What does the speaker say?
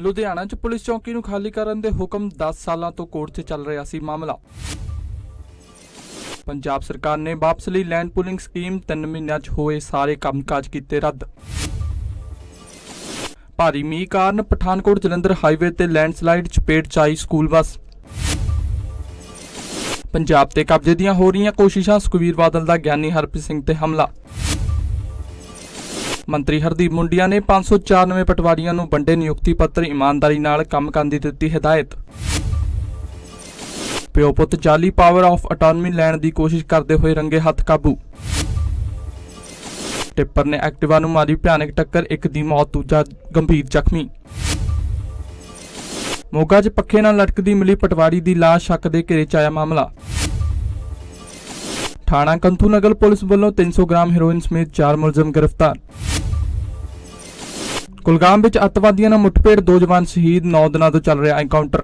ਲੁਧਿਆਣਾ 'ਚ ਪੁਲਿਸ ਚੌਕੀ ਨੂੰ ਖਾਲੀ ਕਰਨ ਦੇ ਹੁਕਮ 10 ਸਾਲਾਂ ਤੋਂ ਕੋਰਟ 'ਚ ਚੱਲ ਰਿਹਾ ਸੀ ਮਾਮਲਾ। ਪੰਜਾਬ ਸਰਕਾਰ ਨੇ ਵਾਪਸ ਲਈ ਲੈਂਡ ਪੂਲਿੰਗ ਸਕੀਮ 3 ਮਹੀਨਿਆਂ 'ਚ ਹੋਏ ਸਾਰੇ ਕੰਮਕਾਜ ਕੀਤੇ ਰੱਦ। ਭਾਰੀ ਮੀਂਹ ਕਾਰਨ ਪਠਾਨਕੋਟ ਜਲੰਧਰ ਹਾਈਵੇ ਤੇ ਲੈਂਡਸਲਾਈਡ ਚਪੇਟ 'ਚ ਆਈ ਸਕੂਲ ਬੱਸ। ਪੰਜਾਬ ਤੇ ਕਬਜ਼ੇ ਦੀਆਂ ਹੋ ਰਹੀਆਂ ਕੋਸ਼ਿਸ਼ਾਂ, ਸੁਖਬੀਰ ਬਾਦਲ ਦਾ ਗਿਆਨੀ ਹਰਪ੍ਰੀਤ ਸਿੰਘ ਤੇ ਹਮਲਾ। ਮੰਤਰੀ ਹਰਦੀਪ ਮੁੰਡੀਆਂ ਨੇ 594 ਪਟਵਾਰੀਆਂ ਨੂੰ ਵੰਡੇ ਨਿਯੁਕਤੀ ਪੱਤਰ ਇਮਾਨਦਾਰੀ ਨਾਲ ਕੰਮ ਕਰਨ ਦੀ ਦਿੱਤੀ ਹਦਾਇਤ। ਪਿਓ ਪੁੱਤ ਜਾਲੀ ਪਾਵਰ ਆਫ ਅਟਾਨਮੀ ਲੈਣ ਦੀ ਕੋਸ਼ਿਸ਼ ਕਰਦੇ ਹੋਏ ਰੰਗੇ ਹੱਥ ਕਾਬੂ। ਟਿੱਪਰ ਨੇ ਐਕਟਿਵਾ ਨੂੰ ਮਾਰੀ ਭਿਆਨਕ ਟੱਕਰ, ਇੱਕ ਦੀ ਮੌਤ, ਦੂਜਾ ਗੰਭੀਰ ਜ਼ਖਮੀ। ਮੋਗਾ 'ਚ ਪੱਖੇ ਨਾਲ ਲਟਕਦੀ ਮਿਲੀ ਪਟਵਾਰੀ ਦੀ ਲਾਸ਼ ਸ਼ੱਕ ਦੇ ਘੇਰੇ 'ਚ ਆਇਆ ਮਾਮਲਾ। ਥਾਣਾ ਕੰਥੂ ਨਗਰ ਪੁਲਿਸ ਵੱਲੋਂ 300 ਗ੍ਰਾਮ ਹੈਰੋਇਨ ਸਮੇਤ 4 ਮੁਲਜ਼ਮ ਗ੍ਰਿਫਤਾਰ। ਕੁਲਗਾਮ ਵਿੱਚ ਅੱਤਵਾਦੀਆਂ ਨਾਲ ਮੁੱਠਭੇੜ ਦੋ ਜਵਾਨ ਸ਼ਹੀਦ 9 ਦਿਨਾਂ ਤੋਂ ਚੱਲ ਰਿਹਾ ਐਨਕਾਊਂਟਰ